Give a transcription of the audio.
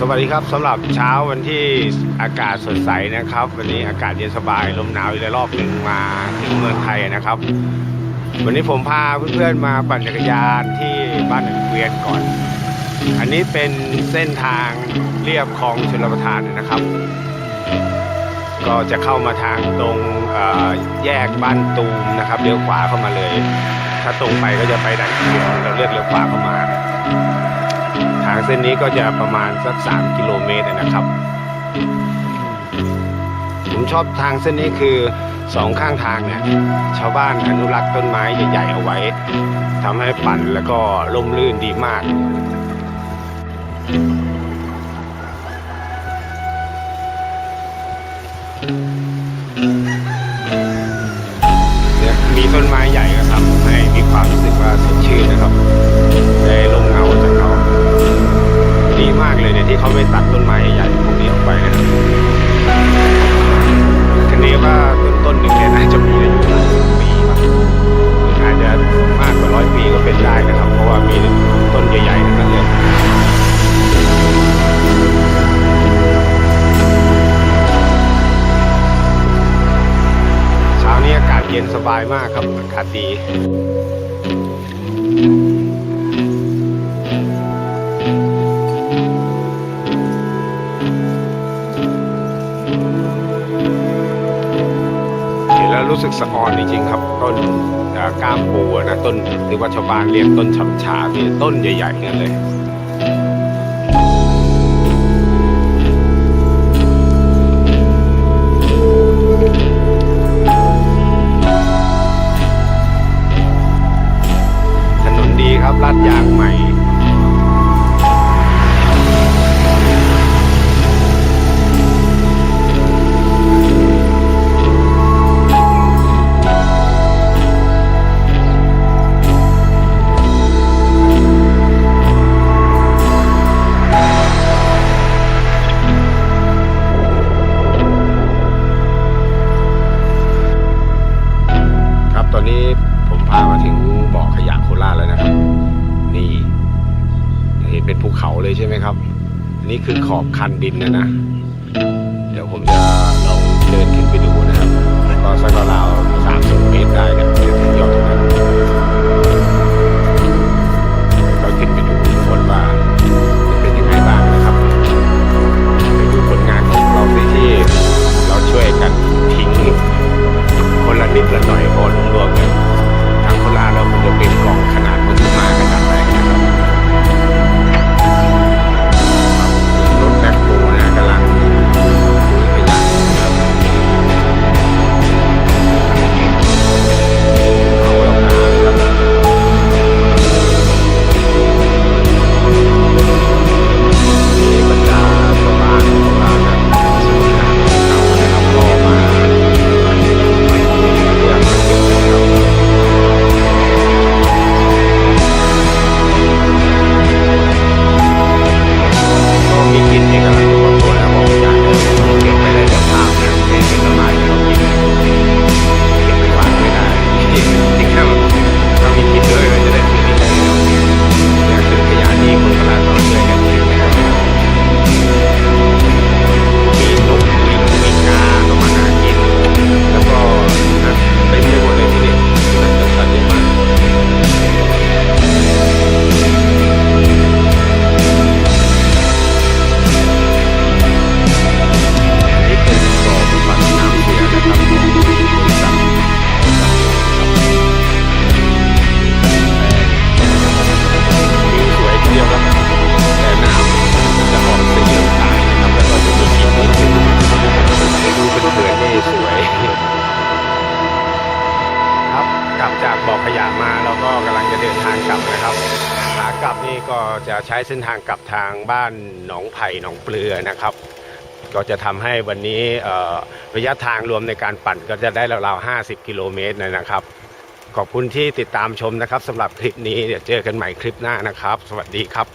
สวัสดีครับสำหรับเช้าวันที่อากาศสดใสนะครับ วันนี้อากาศเย็นสบายลมหนาวอีกรอบหนึ่งมาถึงเมืองไทยนะครับ วันนี้ผมพาเพื่อนๆมาปั่นจักรยานที่บ้านหนเวียนก่อน อันนี้เป็นเส้นทางเรียบคลองชลประทานนะครับ ก็จะเข้ามาทางตรงแยกบ้านตูมนะครับเลี้ยวขวาเข้ามาเลย ถ้าตรงไปก็จะไปดันเขียวเราเลือกเลี้ยวขวาเข้ามาางเส้นนี้ก็จะประมาณสัก 3 กิโลเมตรนะครับ ผมชอบทางเส้นนี้คือสองข้างทางเนี่ยชาวบ้านอนุรักษ์ต้นไม้ใหญ่ๆเอาไว้ทำให้ปั่นแล้วก็ร่มรื่นดีมากเนี่ยมีต้นไม้ใหญ่ก็ทำให้มีความรู้สึกว่าสดชื่นนะครับได้ลมเงาจาก ที่เขาไม่ตัดต้นไม้ใหญ่พวกนี้ออกไปนะครับคันนี้ว่าต้นต้นหนึ่งเนี่ยน่าจะมีอายุหลายปีครับอาจจะมากกว่าร้อยปีก็เป็นได้นะครับ เพราะว่ามีต้นใหญ่ๆทั้งนั้นเลยเช้านี้อากาศเย็นสบายมากครับ อากาศดี รู้สึกสะออนจริงๆครับ ต้นกล้ามปูนะต้นหรือว่าชาวบ้านเรียกต้นฉำฉาที่ต้นใหญ่ๆนั่นเลย เลยใช่ไหมครับ อันนี้คือขอบคันดินนะนะ นะครับขากลับนี่ก็จะใช้เส้นทางกลับทางบ้านหนองไผ่หนองเปลือนะครับ ก็จะทำให้วันนี้ระยะทางรวมในการปั่นก็จะได้ราวๆ50 กิโลเมตรนะครับ ขอบคุณที่ติดตามชมนะครับสำหรับคลิปนี้เดี๋ยวเจอกันใหม่คลิปหน้านะครับ สวัสดีครับ